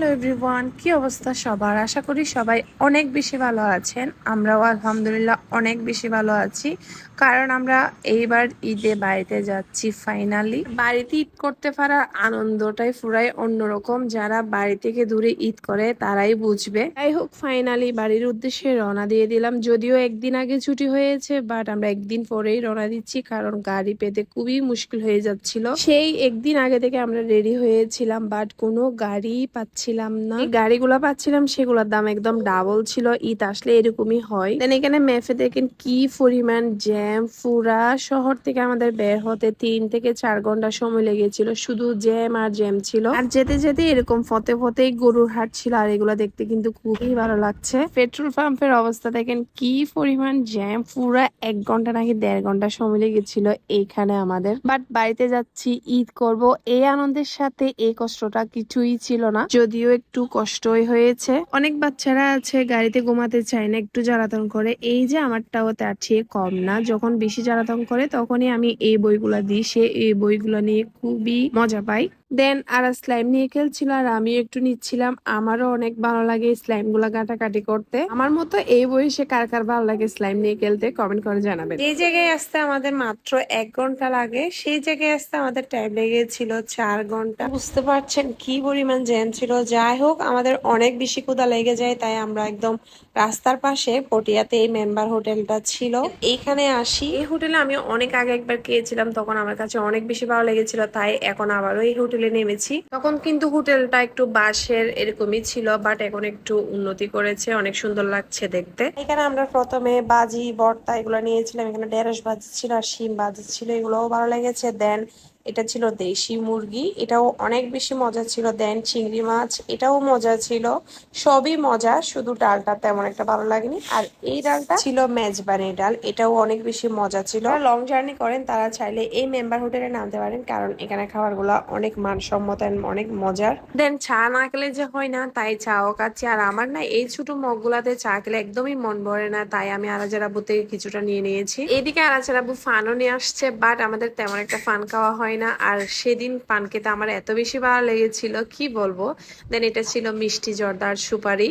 Hello everyone কি অবস্থা সবার? আশা করি সবাই অনেক বেশি ভালো আছেন। আমরাও আলহামদুলিল্লাহ অনেক বেশি ভালো আছি। কারণ আমরা এইবার ঈদে বাড়িতে যাচ্ছি ফাইনালি বাড়িতে ঈদ করতে পারার আনন্দটাই পুরাই অন্যরকম। যারা বাড়ি থেকে দূরে ঈদ করে, তারাই বুঝবে। যাই হোক ফাইনালি বাড়ির উদ্দেশ্যে রওনা দিয়ে দিলাম। যদিও একদিন আগে ছুটি হয়েছে বাট আমরা একদিন পরেই রওনা দিচ্ছি, কারণ গাড়ি পেতে খুবই মুশকিল হয়ে যাচ্ছিল। সেই একদিন আগে থেকে আমরা রেডি হয়েছিলাম বাট কোনো গাড়ি পাচ্ছিলাম না। গাড়িগুলো পাচ্ছিলাম সেগুলোর দাম একদম ডাবল ছিল ঈদ আসলে এরকমই হয়। দেন এখানে ম্যাপে দেখেন কি পরিমাণ জ্যাম পুরা শহর থেকে আমাদের বের হতে তিন থেকে চার ঘণ্টা সময় লেগেছিল শুধু জ্যাম আর জ্যাম ছিল। আর যেতে যেতে এরকম ফতে ফতেই গরুর হাট ছিল আর এগুলো দেখতে কিন্তু খুবই ভালো লাগছে। পেট্রোল পাম্পের অবস্থা দেখেন কি পরিমাণ জ্যাম পুরা এক ঘণ্টা নাকি দেড় ঘণ্টা সময় লেগেছিল এখানে আমাদের। বাট বাড়িতে যাচ্ছি ঈদ করব এই আনন্দের সাথে এই কষ্টটা কিছুই ছিল না। যদিও একটু কষ্টই হয়েছে। অনেক বাচ্চারা আছে, গাড়িতে ঘুমাতে চায় না, একটু জ্বালাতন করে। এই যে আমারটাও তার চেয়ে কম না। যখন বেশি জ্বালাতন করে, তখনই আমি এই বইগুলা দিই। সে এই বইগুলো নিয়ে খুবই মজা পাই দেন আর স্লাইম নিয়ে খেলছিল আর আমি একটু নিচ্ছিলাম। আমারও অনেক ভালো লাগে স্লাইমগুলা কাটাকাটি করতে। আমার মতো এই বয়সে কার কার ভালো লাগে স্লাইম নিয়ে খেলতে কমেন্ট করে জানাবেন। এই জায়গায় আসতে আমাদের মাত্র এক ঘণ্টা লাগে, সেই জায়গায় আসতে আমাদের টাইম লেগেছিল চার ঘণ্টা। বুঝতে পারছেন কি পরিমাণ জ্যাম ছিল। যাই হোক, আমাদের অনেক বেশি ক্ষুধা লেগে যায়, তাই আমরা একদম রাস্তার পাশে পটিয়াতে এই মেম্বার হোটেলটা ছিল। এইখানে আসি। এই হোটেলে আমি অনেক আগে একবার খেয়েছিলাম, তখন আমার কাছে অনেক বেশি ভালো লেগেছিল, তাই এখন আবারও এই হোটেলে নেমেছি। তখন কিন্তু হোটেলটা একটু বাঁশের এরকমই ছিল বাট এখন একটু উন্নতি করেছে, অনেক সুন্দর লাগছে দেখতে। এখানে আমরা প্রথমে বাজি, বর্তা এগুলো নিয়েছিলাম, এখানে ঢেঁড়স বাজি ছিল আর শিম বাজি ছিল, এগুলোও ভালো লেগেছে। দেন এটা ছিল দেশি মুরগি এটাও অনেক বেশি মজা ছিল। দেন চিংড়ি মাছ এটাও মজা ছিল। সবই মজা শুধু ডালটা তেমন একটা ভালো লাগেনি। আর এই ডালটা ছিল মেজবানি ডাল এটাও অনেক বেশি মজা ছিল। লং জার্নি করেন তারা চাইলে এই মেম্বার হোটেলে নামতে পারেন কারণ এখানে খাবারগুলো অনেক মানসম্মত অনেক মজার। দেন চা না খেলে যে হয় না তাই চাও খাচ্ছি। আর আমার না এই ছোট মগগুলাতে চা খেলে একদমই মন ভরে না তাই আমি আরাজের আব্বু থেকে কিছুটা নিয়ে নিয়েছি। এদিকে আরাজের আব্বু ফানও নিয়ে আসছে বাট আমাদের তেমন একটা ফান খাওয়া হয় না, আর সেদিন পান খেতে আমার এত বেশি ভালো লেগেছিল, কি বলব? দেন এটা ছিল মিষ্টি জর্দার সুপারি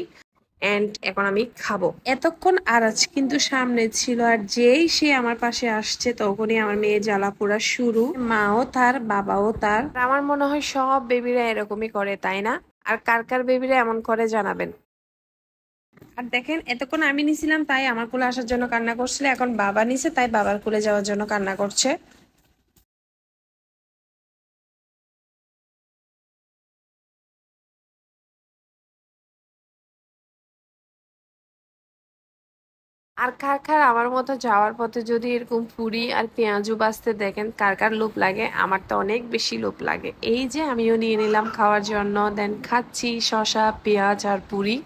এন্ড এখন আমি খাব। এতক্ষণ আরাজ কিন্তু সামনে ছিল, আর যেই সে আমার পাশে আসছে, তখনই আমার মেয়ে জ্বালা পোড়া শুরু। মাও তার, বাবাও তার। আমার মনে হয় সব বেবিরা এরকমই করে, তাই না? আর কার কার বেবিরা এমন করে জানাবেন? আর দেখেন, এতক্ষণ আমি নিছিলাম, তাই আমার কোলে আসার জন্য কান্না করছিল, এখন বাবা নিছে, তাই বাবার কোলে যাওয়ার জন্য কান্না করছে। আর কার কার আমার মতো যাওয়ার পথে যদি এরকম পুরি আর পেঁয়াজু বাঁচতে দেখেন কার কার লোভ লাগে আমার তো অনেক বেশি লোভ লাগে এই যে আমিও নিয়ে নিলাম খাওয়ার জন্য দেন খাচ্ছি শশা পেঁয়াজ আর পুরি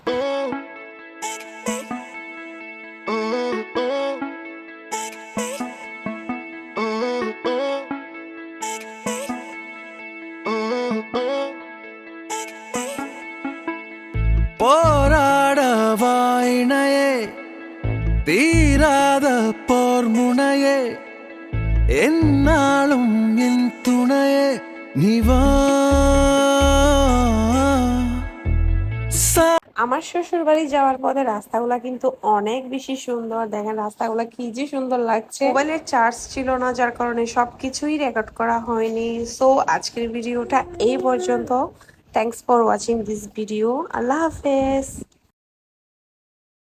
போராட வாய்ணையே தீராத போர் முனையே என்னாலும் என் துணையே நிவா আমার শ্বশুর বাড়ি যাওয়ার পথে রাস্তাগুলা কিন্তু অনেক বেশি সুন্দর দেখেন রাস্তাগুলা কি যে সুন্দর লাগছে মোবাইলের চার্জ ছিল না যার কারণে সবকিছুই রেকর্ড করা হয়নি সো আজকের ভিডিওটা এই পর্যন্ত thanks for watching this video আল্লাহ হাফেজ